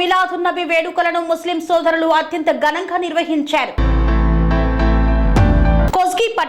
మిలాదున్నబి వేడుకలను ముస్లిం సోదరులు అత్యంత ఘనంగా నిర్వహించారు.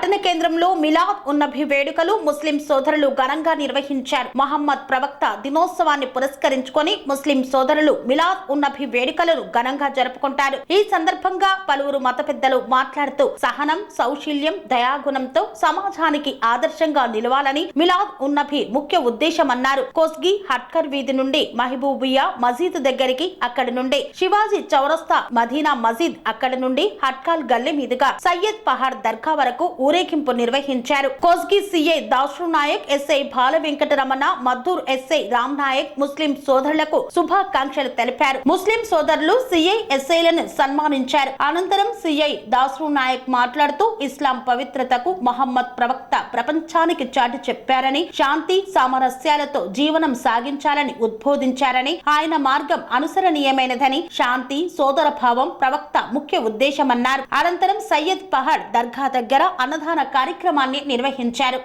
పట్టణ కేంద్రంలో మిలాద్ ఉన్నభి వేడుకలు ముస్లిం సోదరులు ఘనంగా నిర్వహించారు. మహమ్మద్ ప్రవక్త దినోత్సవాన్ని పురస్కరించుకొని ముస్లిం సోదరులు మిలాద్ ఉన్నభి వేడుకలను ఘనంగా జరుపుకుంటారు. ఈ సందర్భంగా పలువురు మత పెద్దలు మాట్లాడుతూ సహనం సౌశీల్యం దయాగుణంతో సమాజానికి ఆదర్శంగా నిలవాలని మిలాద్ ఉన్నభి ముఖ్య ఉద్దేశమన్నారు. కోస్గి హట్కర్ వీధి నుండి మహబూబియా మసీద్ దగ్గరికి అక్కడి నుండి శివాజీ చౌరస్తా మదీనా మసీద్ అక్కడి నుండి హట్కాల్ గల్లీ మీదుగా సయ్యద్ పహాడ్ దర్గా వరకు ఊరేగింపు నిర్వహించారు. Kosgi CI Dasu Nayak SI Bala Venkataramana Maddur SI Ram Nayak Muslim సోదరులకు శుభాకాంక్షలు తెలిపారు. ముస్లిం సోదరులు సిఐ ఎస్ఐలను సన్మానించారు. అనంతరం సిఐ దాసు నాయక్ మాట్లాడుతూ ఇస్లాం పవిత్రతకు మహమ్మద్ ప్రవక్త ప్రపంచానికి చాటి చెప్పారని శాంతి సామరస్యాలతో జీవనం సాగించాలని ఉద్బోధించారని ఆయన మార్గం అనుసరణీయమైనదని శాంతి సోదర భావం ప్రవక్త ముఖ్య ఉద్దేశమన్నారు. అనంతరం సయ్యద్ పహాడ్ దర్గా దగ్గర అన్నదాన కార్యక్రమాన్ని నిర్వహించారు.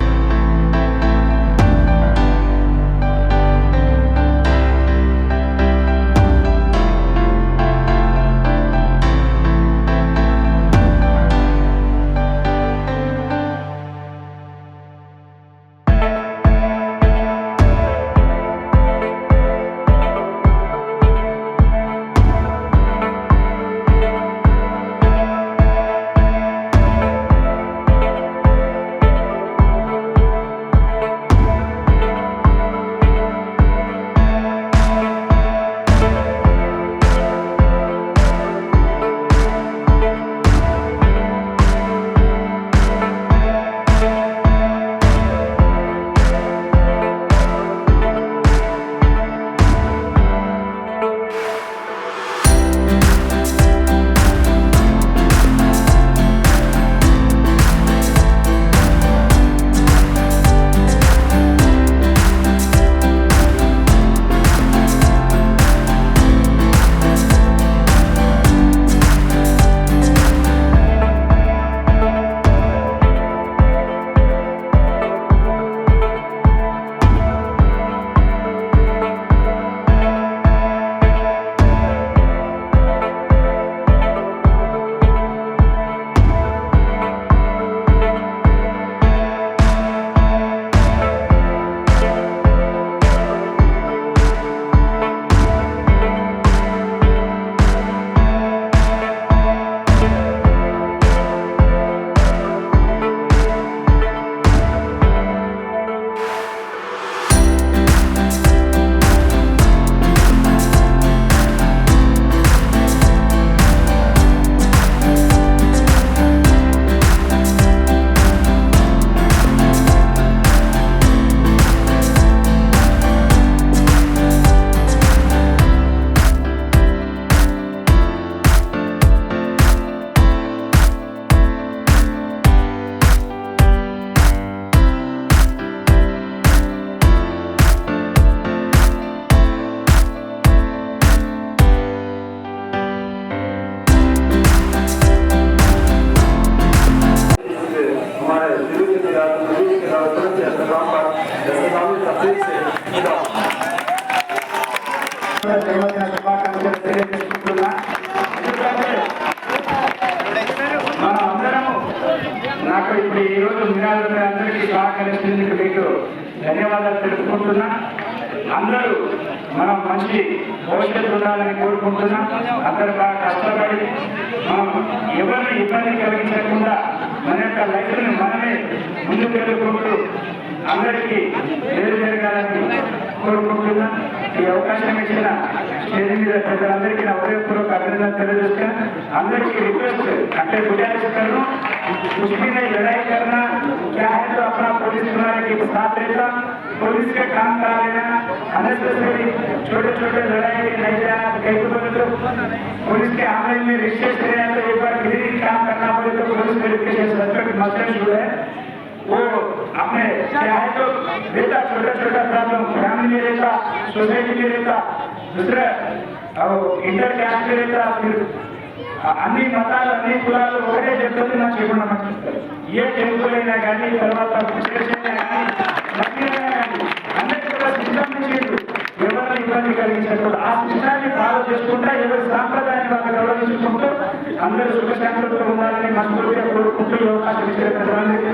అందరికీ మీకు ధన్యవాదాలు తెలుపుకుంటున్నా. అందరూ మనం మంచి భవిష్యత్తు ఉండాలని కోరుకుంటున్నా. అందరూ బాగా కష్టపడి మనం ఎవరిని ఇబ్బంది కలిగించకుండా మన యొక్క లైఫ్ని మనమే ముందుకు వెళ్ళుకుంటూ అందరికీ మేలు జరగాలని కోరుకుంటున్నా ఈ అవకాశం ఇచ్చిన స్టేజ్ మీద ప్రజలందరికీ నా హృదయపూర్వక అభినందన తెలియజేస్తా అందరికీ రిక్వెస్ట్ అంటే गुजारिश कर रहा हूं उसकी नहीं लड़ाई करना क्या है तो अपना पुलिस बनाने के साथ रहता पुलिस के काम करा लेना अननेसेसरी छोटे छोटे लड़ाई में नहीं जाना कहीं को बोले तो पुलिस के आमले में रिश्ते से रहे तो एक बार किसी भी काम करना पड़े तो पुलिस के रिश्ते से सस्पेक्ट मसले शुरू है वो अपने क्या है तो रहता छोटा छोटा प्रॉब्लम फैमिली में रहता सोसाइटी में रहता दूसरा और इंटर कास्ट में रहता फिर అన్ని మతాలు అన్ని కులాలు ఒకటే చెప్తుంది నాకు చెప్పడం ఏ టెంపుల్ అయినా కానీ తర్వాత చర్చ్ అయినా కానీ మసీద్ అయినా కానీ అందరికీ కూడా సిస్టమ్ ఇచ్చిండు ఎవరిని ఇబ్బంది కలిగించకూడదు ఆ సిస్టాన్ని ఫాలో చేసుకుంటా ఎవరి సాంప్రదాయాన్ని వాళ్ళు గౌరవించుకుంటూ అందరూ సుఖశాంతులతో ఉండాలని మనస్ఫూర్తిగా కోరుకుంటూ ఈ అవకాశం ఇచ్చిన ప్రజలందరికీ